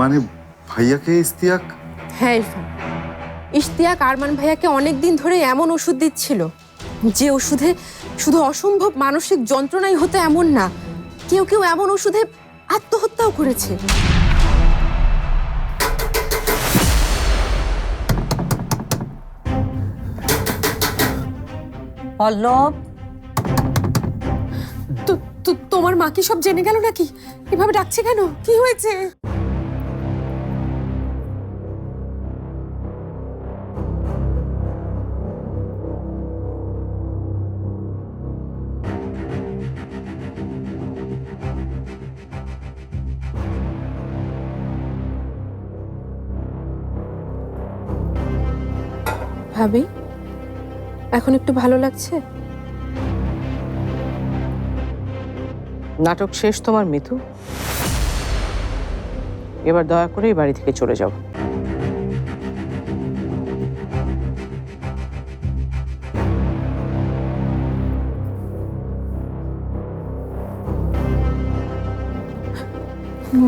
মানে ভাইয়াকে ইস্তিয়াক হ্যাঁ ইরফান। ইশতিয়াক আরমান ভাইয়াকে অনেক দিন ধরে এমন ওষুধ দিচ্ছিল। যে ওষুধে শুধু অসম্ভব মানসিক যন্ত্রণাই হতো এমন না কেউ কেউ এমন ওষুধে আত্মহত্যাও করেছে। পল্লব? তোমার মা কি সব জেনে গেল নাকি? এভাবে ডাকছে কেন? কি হয়েছে? ভাবি এখন একটু ভালো লাগছে? নাটক শেষ তোমার মিথু। এবার দয়া করে এই বাড়ি থেকে চলে যাও।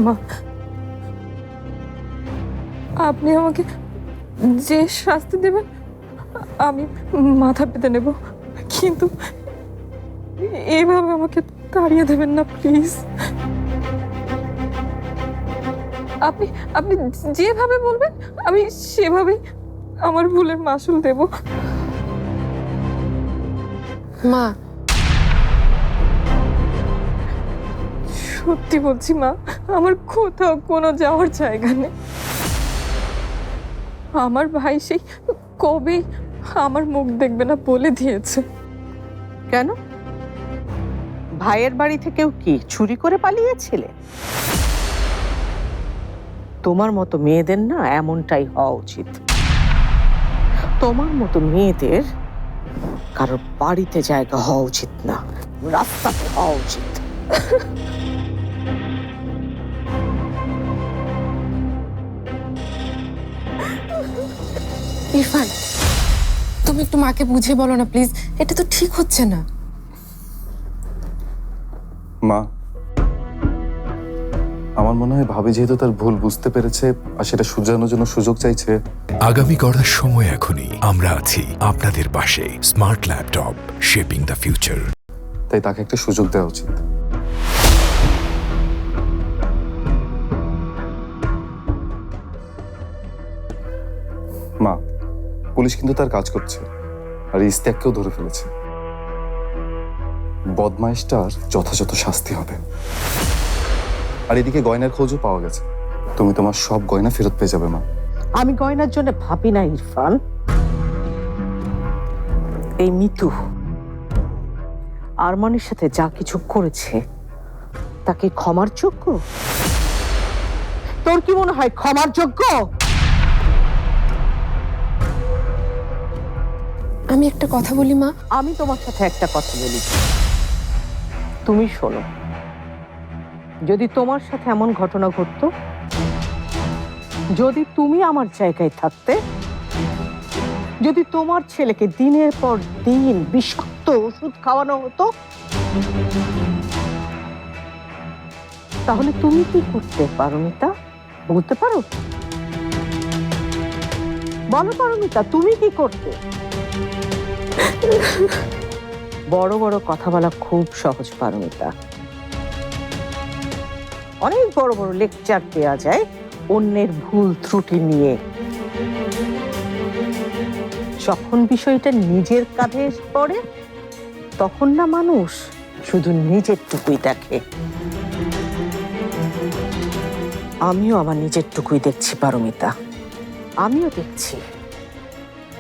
মা, আপনি আমাকে যে শাস্তি দেবেন, আমি মাথা পেতে নেব। কিন্তু এভাবে আমাকে তাড়িয়ে দেবেন না প্লিজ আপনি আপনি যেভাবে বলবেন আমি সেভাবেই আমার ভুলের মাসুল দেব। মা। সত্যি বলছি মা আমার কোথাও কোনো যাওয়ার জায়গা নেই। আমার ভাই সেই কবেই আমার মুখ দেখবে না বলে দিয়েছে। কেন? ভাইয়ের বাড়ি থেকেও কি চুরি করে পালিয়েছিলে? তোমার মতো মেয়েদের না এমনটাই হওয়া উচিত। তোমার মতো মেয়েদের কারোর বাড়িতে জায়গা হওয়া উচিত না, রাস্তাতে হওয়া উচিত। ইরফান, তুমি একটু মাকে বুঝিয়ে বলো না, প্লিজ। এটা তো ঠিক হচ্ছে না। মা। আমার মনে হয় ভাবি যেহেতু তার ভুল বুঝতে পেরেছে আর সেটা শুধরানোর জন্য সুযোগ চাইছে। আগামী গড়ার সময় এখনই আমরা আছি আপনাদের পাশে। Smart laptop shaping the future তাই তাকে একটা সুযোগ দেওয়া উচিত। মা পুলিশ কিন্তু তার কাজ করছে আর ইস্তিয়াককেও ধরে ফেলেছে। বদমাইশটার যথাযথ শাস্তি হবে। আর এদিকে গয়নার খোঁজও পাওয়া গেছে। তুমি তোমার সব গয়না ফেরত পেয়ে যাবে মা। আমি গয়নার জন্য ভাবি না ইরফান। এই মিতু আরমানের সাথে যা কিছু করেছে তাকে ক্ষমার যোগ্য? তোর কি মনে হয় ক্ষমার যোগ্য? আমি একটা কথা বলি মা। আমি তোমার সাথে একটা কথা বলি। তুমি শোনো। যদি তোমার সাথে এমন ঘটনা ঘটতো, যদি তুমি আমার জায়গায় থাকতে, যদি তোমার ছেলেকে দিনের পর দিন বিষাক্ত ওষুধ খাওয়ানো হতো, তাহলে তুমি কি করতে পারো মিতা? বলতে পারো? বলো পারমিতা তুমি কি করতে? বড় বড় কথা বলা খুব সহজ, পারমিতা। অনেক বড় বড় লেকচার দেওয়া যায় অন্যের ভুল ত্রুটি নিয়ে। যখন বিষয়টা নিজের কাঁধে পড়ে, তখন না মানুষ শুধু নিজের টুকুই দেখে। আমিও আমার নিজের টুকুই দেখছি, পারমিতা। আমিও দেখছি।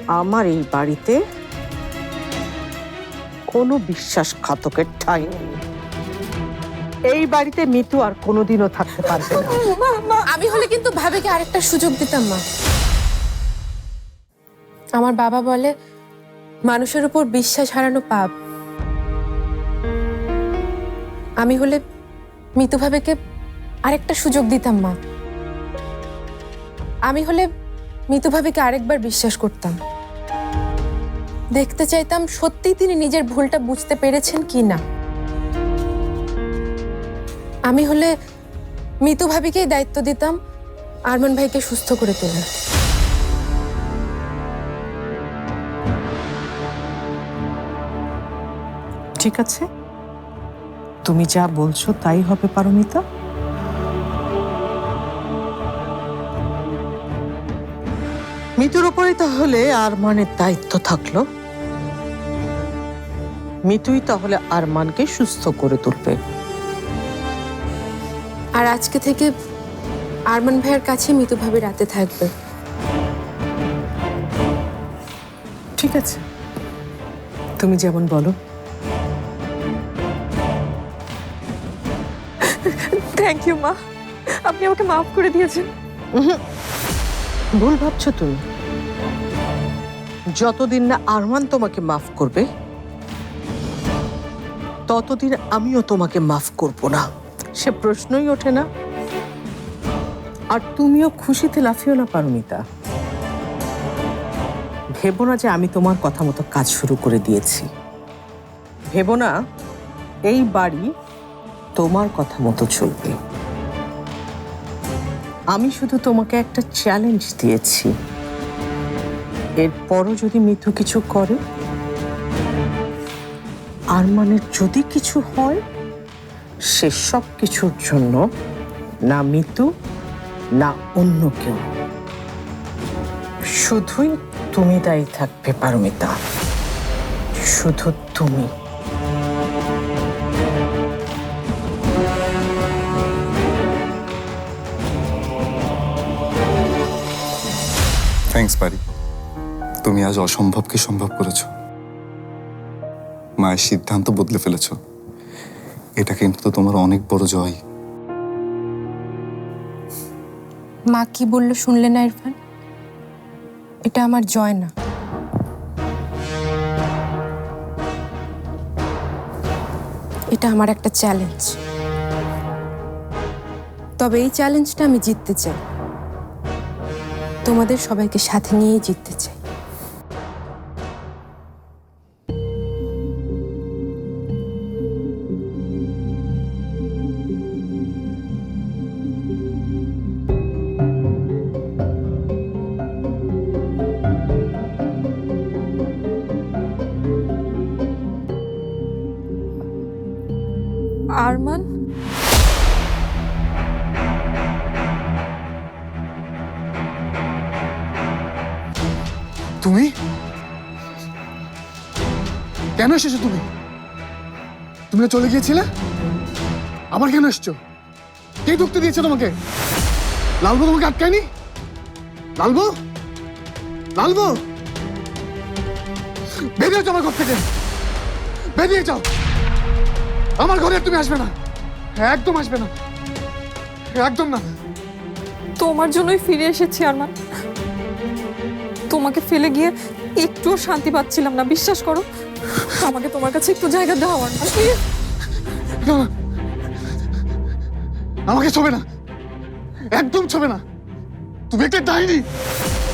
আমার এই বাড়িতে কোনো বিশ্বাসঘাতকের ঠাঁই নেই। এই বাড়িতে মিতু আর কোনোদিনও থাকতে পারবে না। আমি হলে কিন্তু ভাবিকে আরেকটা সুযোগ দিতাম, মা। আমার বাবা বলে, মানুষের উপর বিশ্বাস হারানো পাপ। আমি হলে মৃত ভাবেকে আরেকটা সুযোগ দিতাম, মা। আমি হলে মৃত ভাবিকে আরেকবার বিশ্বাস করতাম। দেখতে চাইতাম সত্যিই তিনি নিজের ভুলটা বুঝতে পেরেছেন কি না। আমি হলে মিতু ভাবিকেই দায়িত্ব দিতাম আরমান ভাইকে সুস্থ করে তোলার ঠিক আছে। তুমি যা বলছো তাই হবে পারমিতা। মিতুর উপরে তাহলে আরমানের দায়িত্ব থাকল। মিতুই তাহলে আরমানকে সুস্থ করে তুলবে। আর আজকে থেকে আরমান ভাইয়ের কাছে মিতু ভাবি রাতে থাকবে। ঠিক আছে। তুমি যেমন বলো। থ্যাংক ইউ মা। আপনি আমাকে মাফ করে দিয়েছেন। ভুল ভাবছ তুমি। যতদিন না আরমান তোমাকে মাফ করবে ততদিন আমিও তোমাকে মাফ করব না। সে প্রশ্নই ওঠে না। আর তুমিও খুশিতে লাফিও না, পারমিতা। ভেবো না যে আমি তোমার কথা মতো কাজ শুরু করে দিয়েছি। ভেবো না, এই বাড়ি তোমার কথা মতো চলবে। আমি শুধু তোমাকে একটা চ্যালেঞ্জ দিয়েছি। এরপরও যদি মিথু কিছু করে আর মানে যদি কিছু হয়, সে সব কিছুর জন্য না মিতু না অন্য কেউ। শুধুই তুমি দায়ী থাকবে, পারমিতা। শুধু তুমি। থ্যাঙ্কস পারি তুমি আজ অসম্ভবকে সম্ভব করেছ। মায়ের সিদ্ধান্ত বদলে ফেলেছো। এটা কিন্তু তোমার অনেক বড় জয়। মা কি বলল শুনলে না ইরফান? এটা আমার জয় না। এটা আমার একটা চ্যালেঞ্জ তবে এই চ্যালেঞ্জটা আমি জিততে চাই। তোমাদের সবাইকে সাথে নিয়েই জিততে চাই। আরমান? তুমি? কেন এসেছ তুমি? তুমি না চলে গিয়েছিলে? আবার কেন এসছো? কে ঢুকতে দিয়েছে তোমাকে? লালবু তোমাকে আটকায়নি? লালবু? লালবু? বেরিয়ে যাও আমার ঘর থেকে। বেরিয়ে যাও। আমার ঘরে তুমি আসবে না। একদম আসবে না। একদম না। তোমার জন্যই ফিরে এসেছি আরমান। তোমাকে ফেলে গিয়ে একটুও শান্তি পাচ্ছিলাম না বিশ্বাস করো। আমাকে তোমার কাছে একটু জায়গা দাও না। আমাকে ছবে না। একদম ছবে না। তুমি একটা ডাইনি।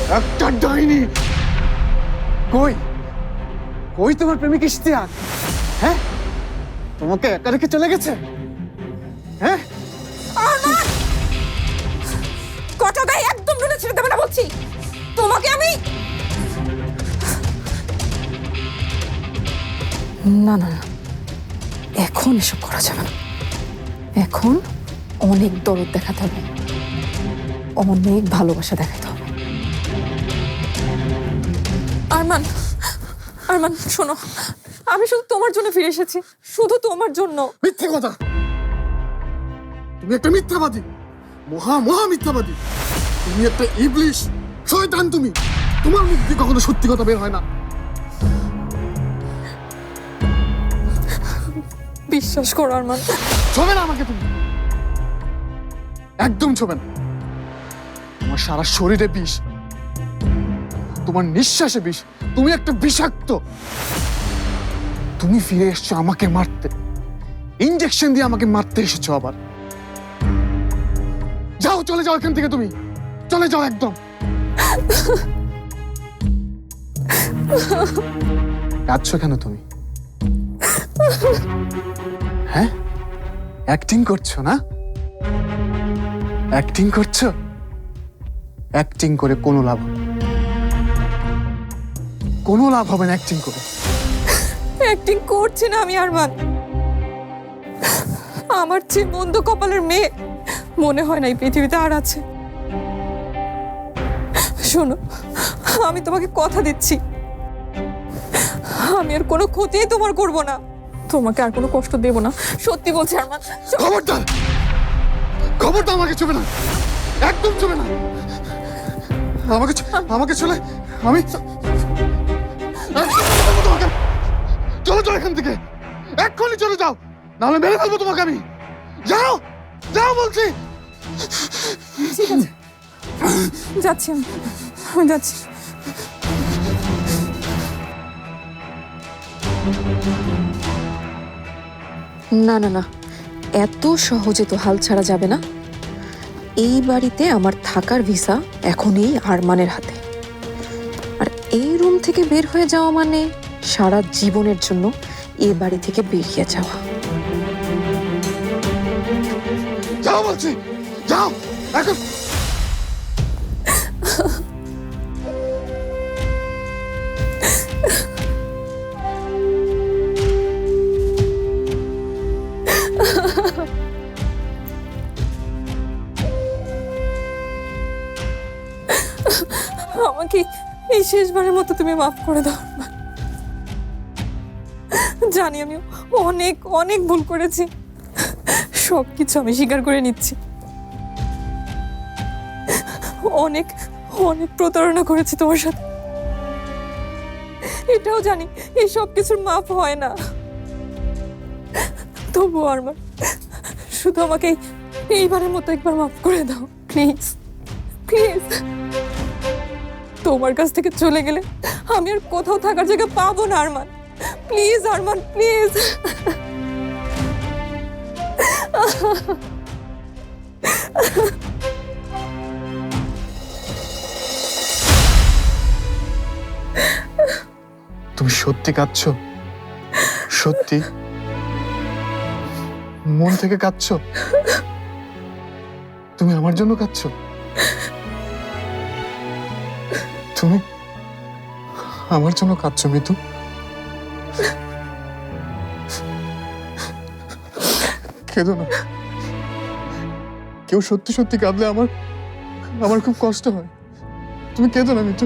একটা ডাইনি। কই? কই তোমার প্রেমিক ইশতিয়াক? হ্যাঁ? তোমাকে একা রেখে চলে গেছে? হ্যাঁ? কটা গায়ে একদম নুনে ছেড়ে দেবে না বলছি। তোমাকে আমি না না না। এখন এসব করা যাবে না। এখন অনেক দরদ দেখাতে হবে। অনেক ভালোবাসা দেখাতে হবে। আরমান আরমান শোনো। আমি শুধু তোমার জন্য ফিরে এসেছি। শুধু তোমার জন্য। মিথ্যে কথা। তুমি একটা মিথ্যাবাদী। মহা মহা মিথ্যাবাদী। তুমি একটা ইবলিশ। শয়তান তুমি। তোমার মুখ দিয়ে কখনো সত্যি কথা বের হয় না। বিশ্বাস করো আরমান। ছবে না আমাকে তুমি। একদম ছবে না। তোমার সারা শরীরে বিষ। তোমার নিঃশ্বাসে বিষ। তুমি একটা বিষাক্ত। তুমি ফিরে এসছো আমাকে মারতে। ইঞ্জেকশন দিয়ে আমাকে মারতে এসেছ আবার। যাও, চলে যাও এখান থেকে তুমি। চলে যাও একদম। কাঁদছো কেন তুমি? হ্যাঁ? অ্যাক্টিং করছ না? অ্যাক্টিং করছ? অ্যাক্টিং করে কোনো লাভ কোনো লাভ হবে না অ্যাক্টিং করে। অ্যাক্টিং করছি না আমি, আরমান। আমার চেয়ে মন্দ কপালের মেয়ে মনে হয় না এই পৃথিবীতে আর আছে। শোনো, আমি তোমাকে কথা দিচ্ছি। আমি আর কোনো ক্ষতিই তোমার করব না। তোমাকে আর কোনো কষ্ট দেব না। সত্যি বলছি, আরমান খবরদার! খবরদার আমাকে চুবে না। একদম চুবে না। আমাকে আমাকে চলে আমি চলো চলো এখান থেকে। এক্ষুনি চলে যাও, নাহলে মেরে ফেলব তোমাকে আমি। যাও যাও বলছি। যাচ্ছি আমি যাচ্ছি। না না না। এত সহজে তো হাল ছাড়া যাবে না। এই বাড়িতে আমার থাকার ভিসা এখনই আরমানের হাতে। আর এই রুম থেকে বের হয়ে যাওয়া মানে সারা জীবনের জন্য এ বাড়ি থেকে বেরিয়ে যাওয়া। যাও বলছি যাও এখন। আমাকে এই শেষবারের মতো তুমি মাফ করে দাও জানি আমি অনেক অনেক ভুল করেছি। সব কিছু আমি স্বীকার করে নিচ্ছি। অনেক অনেক প্রতারণা করেছি তোমার সাথে। এটাও জানি, এই সব কিছুর মাপ হয় না। তবুও আমার, শুধু আমাকে এইবারের মতো একবার মাফ করে দাও, প্লিজ প্লিজ। তোমার কাছ থেকে চলে গেলে আমি আর কোথাও থাকার জায়গা পাবো না, আরমান। Please, Arman, please. তুমি সত্যি কাঁদছো? সত্যি? মন থেকে কাঁদছো? তুমি আমার জন্য কাঁদছো? তুমি আমার জন্য কাঁদছো, মিতু? কেঁদো না। কেউ সত্যি সত্যি কাঁদলে আমার আমার খুব কষ্ট হয়। তুমি কেঁদো না মিতু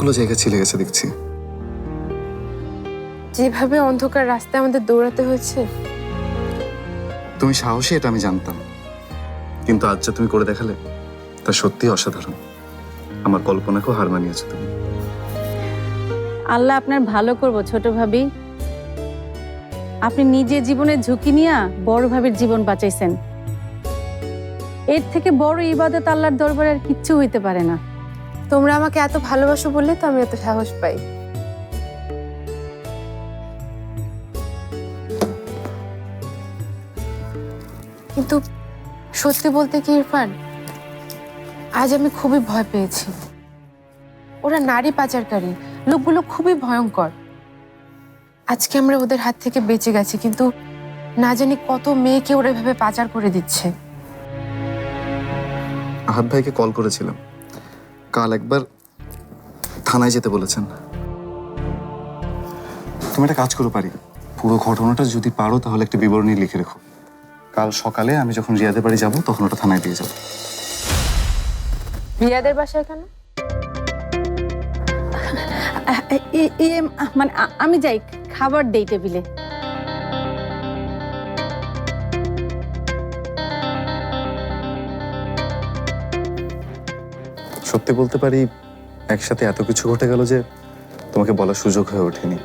অনেকগুলো জায়গা ছিলে গেছে দেখছি। যেভাবে অন্ধকার রাস্তায় আমাদের দৌড়াতে হয়েছে। তুমি সাহসী এটা আমি জানতাম। কিন্তু আজ যা তুমি করে দেখালে তা সত্যি অসাধারণ। আমার কল্পনাকেও হার মানিয়েছো তুমি। আল্লাহ আপনার ভালো করব ছোট ভাবি। আপনি নিজে জীবনের ঝুঁকি নিয়ে বড় ভাবির জীবন বাঁচাইছেন। এর থেকে বড় ইবাদত আল্লাহর দরবারে আর কিচ্ছু হইতে পারে না। তোমরা আমাকে এত ভালোবাসো বলে তো আমি এত সাহস পাই। কিন্তু সত্যি বলতে কি ইরফান, আজ আমি খুবই ভয় পেয়েছি। ওরা নারী পাচারকারী, লোকগুলো খুবই ভয়ঙ্কর। আজকে আমরা ওদের হাত থেকে বেঁচে গেছি, কিন্তু না জানি কত মেয়েকে ওরা এভাবে পাচার করে দিচ্ছে। আহাত ভাইকে কল করেছিলাম। কাল একবার থানায় যেতে বলেছেন। তুমি একটা কাজ করো পারি। পুরো ঘটনাটা যদি পারো তাহলে একটা বিবরণী লিখে রেখো। কাল সকালে আমি যখন রিয়াদের বাড়ি যাব তখন ওটা থানায় দিয়ে যাব। রিয়াদের বাসায় কেন? মানে আমি যাই খাবার দেই টেবিলে। সত্যি বলতে পারি একসাথে এত কিছু ঘটে গেল যে তোমাকে বলার সুযোগ হয়ে ওঠেনি।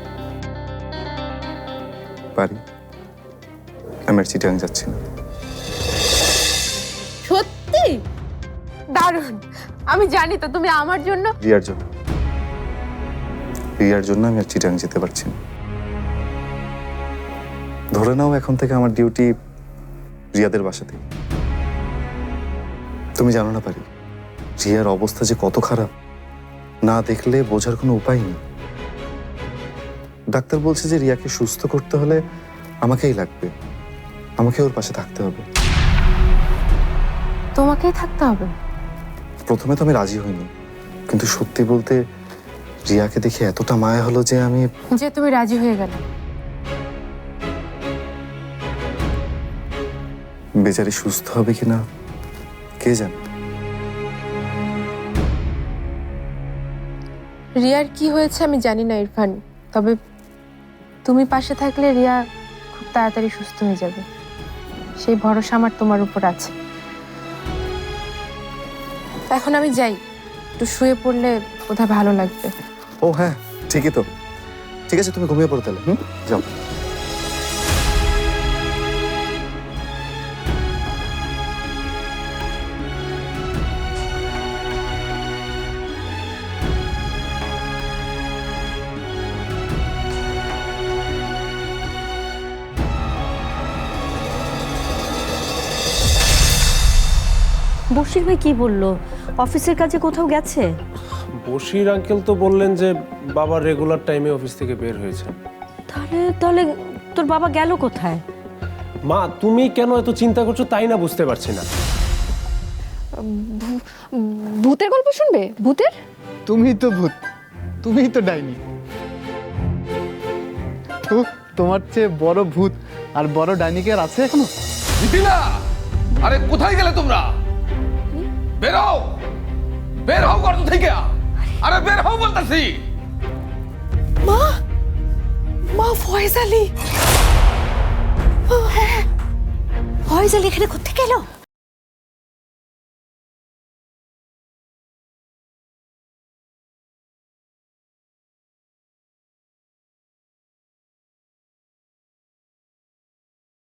পারি? আমি আর চিটাং যাচ্ছি না। সত্যি? দারুণ। আমি জানি তো তুমি আমার জন্য রিয়ার জন্য। রিয়ার জন্য আমি আর চিটাং যেতে পারছি না। ধরে নাও এখন থেকে আমার ডিউটি রিয়াদের বাসাতেই। তুমি জানো না পারি? রিয়ার অবস্থা যে কত খারাপ না দেখলে বোঝার কোনো উপায় নেই। ডাক্তার বলছে যে রিয়াকে সুস্থ করতে হলে আমাকেই লাগবে। আমাকে ওর পাশে থাকতে হবে। তোমাকেই থাকতে হবে? প্রথমে তো আমি রাজি হইনি। কিন্তু সত্যি বলতে রিয়াকে দেখে এতটা মায়া হলো যে আমি যে তুমি রাজি হয়ে গেলে। বেচারি সুস্থ হবে কিনা কে জানে? রিয়ার কি হয়েছে আমি জানি না, ইরফান। তবে তুমি পাশে থাকলে রিয়া খুব তাড়াতাড়ি সুস্থ হয়ে যাবে। সেই ভরসা আমার তোমার উপর আছে। এখন আমি যাই। একটু শুয়ে পড়লে কোথায় ভালো লাগবে। ও হ্যাঁ ঠিকই তো। ঠিক আছে, তুমি ঘুমিয়ে পড়ো তাহলে, হুম? যাও। বশির ভাই কি বলল? অফিসের কাজে কোথাও গেছে? বশির আঙ্কেল তো বললেন যে বাবা রেগুলার টাইমে অফিস থেকে বের হয়েছে। তাহলে তাহলে তোর বাবা গেল কোথায়? মা তুমি কেন এত চিন্তা করছ তাই না বুঝতে পারছি না। ভূতের গল্প শুনবে? ভূতের? তুমি তো ভূত তুমিই তো ডাইনি। তো তোমার চেয়ে বড় ভূত আর বড় ডাইনিকে আর আছে এখনও? আরে কোথায় গেলে তোমরা? বের হও। বের হও গর্ত থেকে। আরে বের হও বলতাছি। মা? ফয়েজ আলী। ফয়জাল এখানে কোথেকে এলো?